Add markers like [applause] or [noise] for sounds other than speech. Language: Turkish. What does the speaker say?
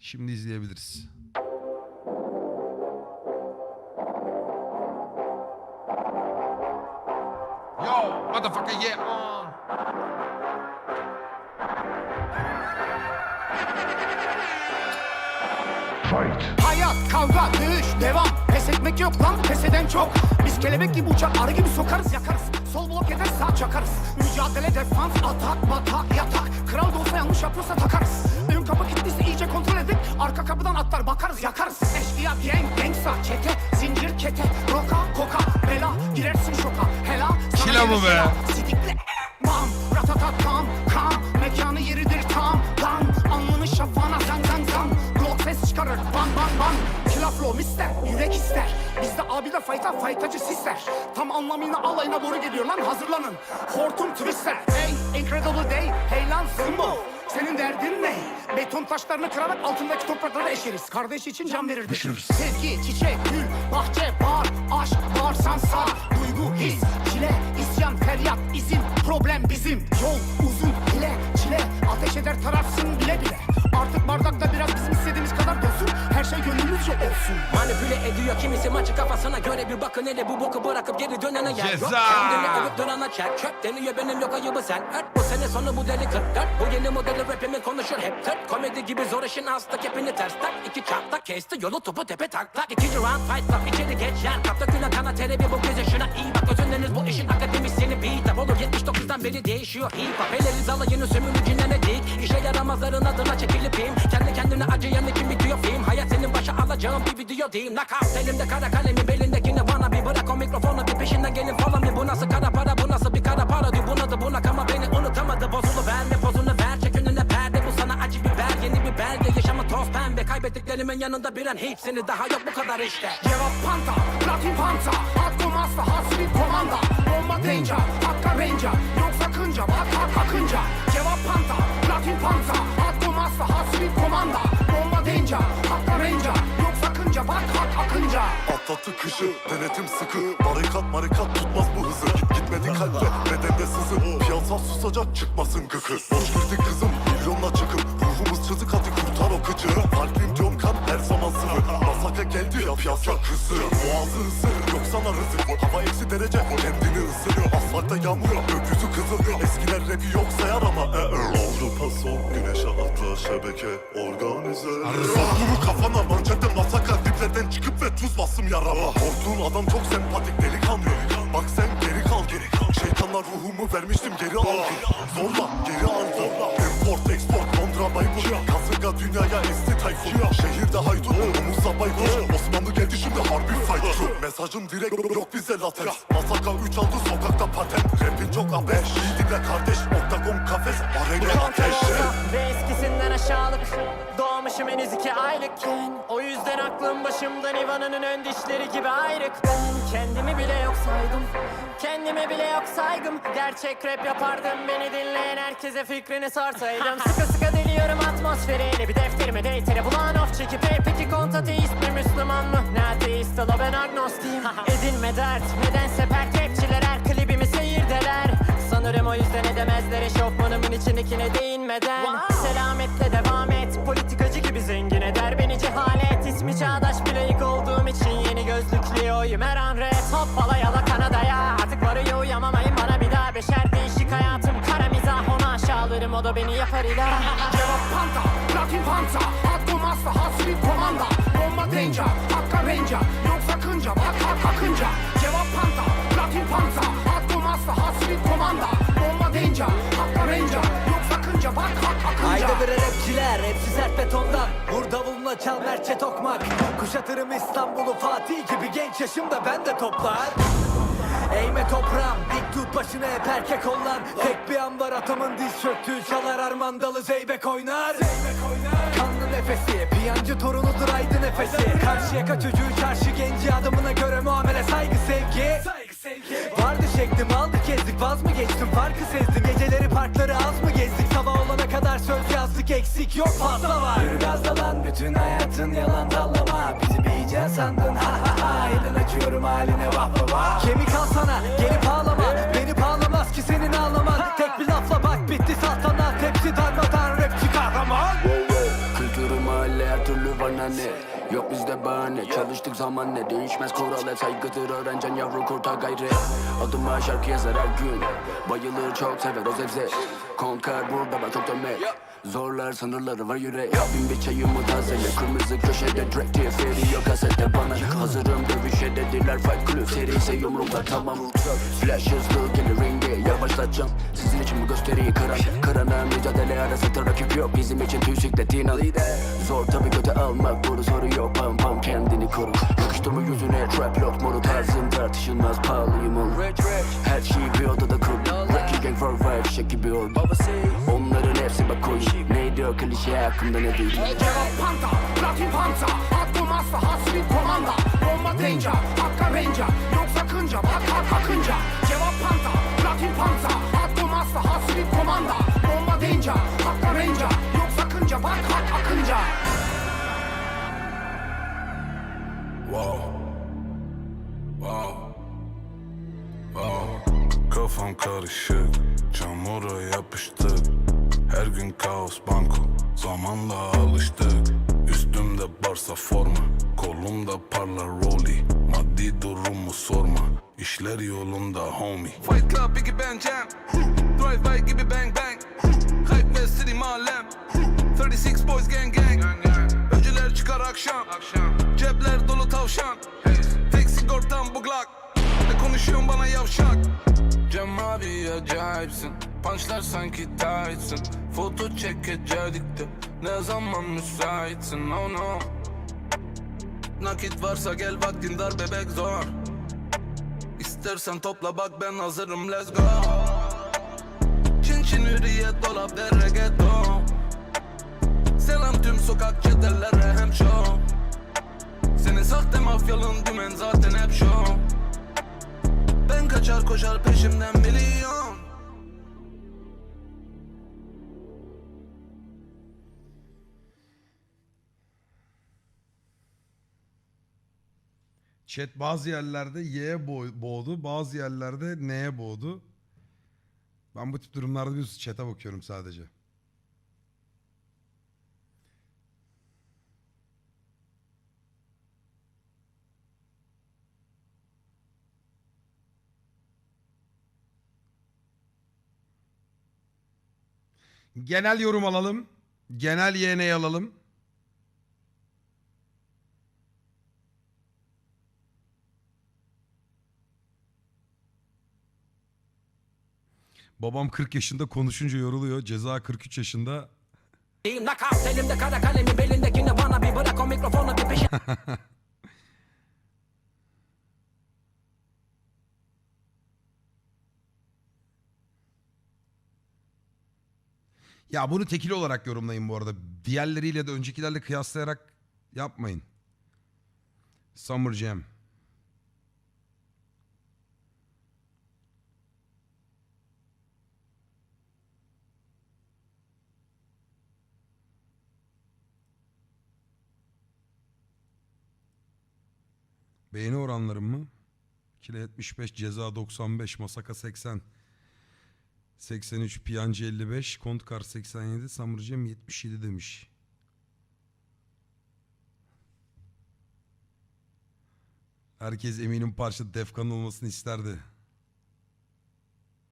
Şimdi izleyebiliriz. Yo, motherfucker, yeah, on. Hayat, kavga, dövüş, devam. Pes etmek yok lan, pes eden çok. Biz kelebek gibi uçar, arı gibi sokarız, yakarız. Sol blok eder, sağ çakarız. Mücadele, defans, atak, batak, yatak. Kral da olsa yanlış yapıyorsa takarız kapı kilitliyse iyice kontrol edip Arka kapıdan atlar, bakarız, yakarız. Eşkıya, gang, gangsta, çete Zincir, kete, roka, koka Bela, girersin şoka, hela Kila gelir be. Sidikle, bam, ratatat, tam, kam Mekanı yeridir tam, dan Alnını şafağına, zang zang zang Glock ses çıkarır, bam bam bam. Kila flow mister, yürek ister. Bizde abi de fayta, faytacı sisler Tam anlamıyla alayına boru geliyor lan hazırlanın. Hortum twister, hey incredible day. Hey lan zımbo, senin derdin ne? Beton taşlarını kırarak altındaki toprakları eşeriz. Kardeş için can verirdik Sevgi, çiçek, gül, bahçe, bar Aşk, bağırsan sağ, duygu, his Çile, isyan, feryat, izin Problem bizim, yol uzun, bile Çile, ateş eder tararsın olsun. Manipüle ediyor kimisi maçı kafasına göre bir bakın hele bu boku bırakıp geri dönene yer yok Ceza! Kendini övüp durana çek çöp deniyor benim yok ayıbı sen. Ört bu sene sonu bu deli 44 Bu yeni modeli rapimin konuşur hep tırt. Komedi gibi zor işin hasta kepini ters tak. İki çapta kesti yolu topu tepe tak tak İkinci round fight stop. İçeri geç yer. Kapta güne kana terebi bu gece şuna iyi bak. Özünleriniz bu işin akademisyeni beat up. Olur 79'dan beri değişiyor hip hop. Eleriz alayını sömürücülerine dik. İşe yaramazların adına çekilip im Kendi kendine acıyan için bitiyor film. Hayat senin başa alacağın bir video değil Knockout. Elimde kara kalemi belindekini bana bir Bırak. O mikrofonu bir peşinden gelin falan bir. Bu nasıl kara para bu nasıl bir kara para? Diyor Buna da buna ama beni unutamadı. Bozulu verme pozunu ver. Çek önüne perde Bu sana acı biber. Yeni bir belge Yaşamı toz pembe. Kaybettiklerimin yanında bir an hepsini daha yok. Bu kadar işte. Cevap panta, platin panta Hakkım asla hasbi komanda. Bomba danger, hakka ranger Yok sakınca, bak hak akınca. Cevap panta, platin panta Atlattı kışı. Denetim sıkı. Barikat marikat tutmaz bu hızı. Gitmedi kalbe bedende sızı Piyasa susacak çıkmasın gıkı. Boş girdi kızım milyonla çıkıp Ruhumuz çızık hadi kurtar o kıcı Kalbim diyorum kan her zaman sıvı. Masaka geldi ya piyasa kızı. Boğazı ısır yok sana rızık Hava eksi derece kendini ısırıyor. Asfaltta yağmur gökyüzü kızıl Eskiler rapi yok sayar ama e, e. Avrupa son güneşe atla şebeke organize Vur kafana yarama. Korktuğun adam çok sempatik delikanlı. Bak sen geri kal. Geri kal Şeytanlar ruhumu vermiştim geri al. Zorla geri al zorla Import export Londra Baybur Kasırga dünyaya esti tayfun. Şehirde haydut omuzla baykuş. Osmanlı geldi şimdi harbi fight Şu Mesajım direkt yok bize latens Masaka 3 aldı sokakta patent. Rapin çok abeş İyi dinle kardeş Oktagon kafes. Arena ateş. Ve eskisinden aşağılık Doğmuşum henüz iki aylıkken O yüzden aklım başımdan Ivan'ın ön dişleri gibi ayrık. Ben kendimi bile yok saydım. Kendime bile yok saygım. Gerçek rap yapardım. Beni dinleyen herkese fikrini sorsaydım. [laughs] Sıkı sıkı deliyorum atmosferi Ele bir defterime deytere bulan of çekip hey, Peki kontateist mi Müslüman mı? Ne ateist ola ben agnostiyim. [laughs] Edinme dert. Nedense pert rapçiler her klibimi seyirdeler. Sanırım o yüzden edemezler eşofmanımın içindekine değinmeden. Selametle devam et. Politikacı eder beni cehalet. İsmi çağdaş bir layık olduğum için yeni gözlüklüyüm her an red Hoppala yala Kanada'ya. Artık varıyor uyamamayın bana bir daha Beşer. Değişik hayatım kara mizah onu aşağılarım. O da beni yapar ilah [laughs] Cevap panta, platin panta. Hakkım asla hasbi komanda. Bomba danger, hakka ranger Yok sakınca, bak hak akınca. Cevap panta, platin panta. Hakkım asla hasbi komanda Davuluna çal merçe tokmak Kuşatırım İstanbul'u Fatih gibi genç yaşımda ben de toplar. Eğme toprağım, dik tut başını hep erkek onlar Tek bir an var atamın diz çöktüğü çalar Armandalı Zeybek oynar. Kanlı nefesi, piyancı torunudur aydı nefesi. Karşıyaka çocuğu çarşı genci adamına göre muamele saygı sevgi Vardı şeklim aldık gezdik vaz mı geçtim? Farkı sezdim Geceleri parkları az mı gezdik? Sabah olana kadar söz yazdık eksik yok fazla var. Yürü gazla lan bütün hayatın yalan dallama. Bizi bir sandın ha ha ha. Elin açıyorum haline vah vah vah. Kemik al sana gelip ağlama. Beni bağlamaz ki senin ağlaman. Tek bir lafla bak bitti saltanat. Hepsi darmadan rapçi kahraman Kültürü mahalle bahane Yok bizde bahane. Çalıştık zaman ne değişmez kural. Hep saygıdır. Öğrencen yavru kurtar gayret. Adıma şarkı yazar her gün. Bayılır çok sever o zevzek Konkar burada ben çok demek Zorlar sınırları var yürek. Bin bir çayımı tazele. Kırmızı köşede Drake diye feri yok kasette bana Hazırım dövüşe dediler Fight Club. Seri ise yumruklar tamam. Flash hızlı gelir ringe Yavaşlatacağım Sizin için bu gösteriyi kıran Kırana mücadele arasında rakip yok. Bizim için tüysiklet inan Zor tabi göte almak. Bunu soru yok. Pam pam kendini koru. Yakıştırma yüzüne? Trap lock moru tarzım tartışılmaz. Pahalıyım ol Her şeyi bir odada kur Rocky gang for five şek gibi ol Onların hepsi bak koyun Neydi o klişe hakkında ne duydun? Cevap panta, platin pansa Hakkı masta, hasret komanda. Bomba danger, hakka ranger Yok sakınca, bak hak akınca Kafam karışık, çamura yapıştık. Her gün kaos banko, zamanla alıştık. Üstümde barsa forma, kolumda parlar rolly. Maddi durumu sorma, işler yolunda homie. Fight Club Biggie Ben Jam Drive by gibi bang bang. Hype ve City Mahallem 36 Boys Gang Gang. Öncüler çıkar akşam. Cepler dolu tavşan. Tek sigortam bu Glock Ne konuşuyorsun bana yavşak Cem abi acayipsin. Punchlar sanki tightsın Foto çekecektik de Ne zaman müsaitsin? Oh no. Nakit varsa gel vaktin dar bebek zor. İstersen topla bak ben hazırım let's go. Çin çin hürriyet dolap der reggaeton Selam tüm sokak çetelere hem show Senin sahte mafyalın dümen zaten hep show kaçar koşar peşimden milyon Chat bazı yerlerde Y'ye bo- boğdu, bazı yerlerde N'ye boğdu. Ben bu tip durumlarda biliyorsunuz chat'e bakıyorum sadece. Genel yorum alalım. Genel YN alalım. Babam 40 yaşında konuşunca yoruluyor. Ceza 43 yaşında. Elimde kara kalemi belindekini bana bir bırak o mikrofonu bir peşin [laughs] Ya bunu tekil olarak yorumlayın bu arada. Diğerleriyle de öncekilerle kıyaslayarak yapmayın. Summer Jam. Beğeni oranlarım mı? Kile 75, ceza 95, Masaka 80. 83, Piyancı 55, Kontkar 87, Samurcem 77 demiş. Herkes eminim parça Defkan olmasını isterdi.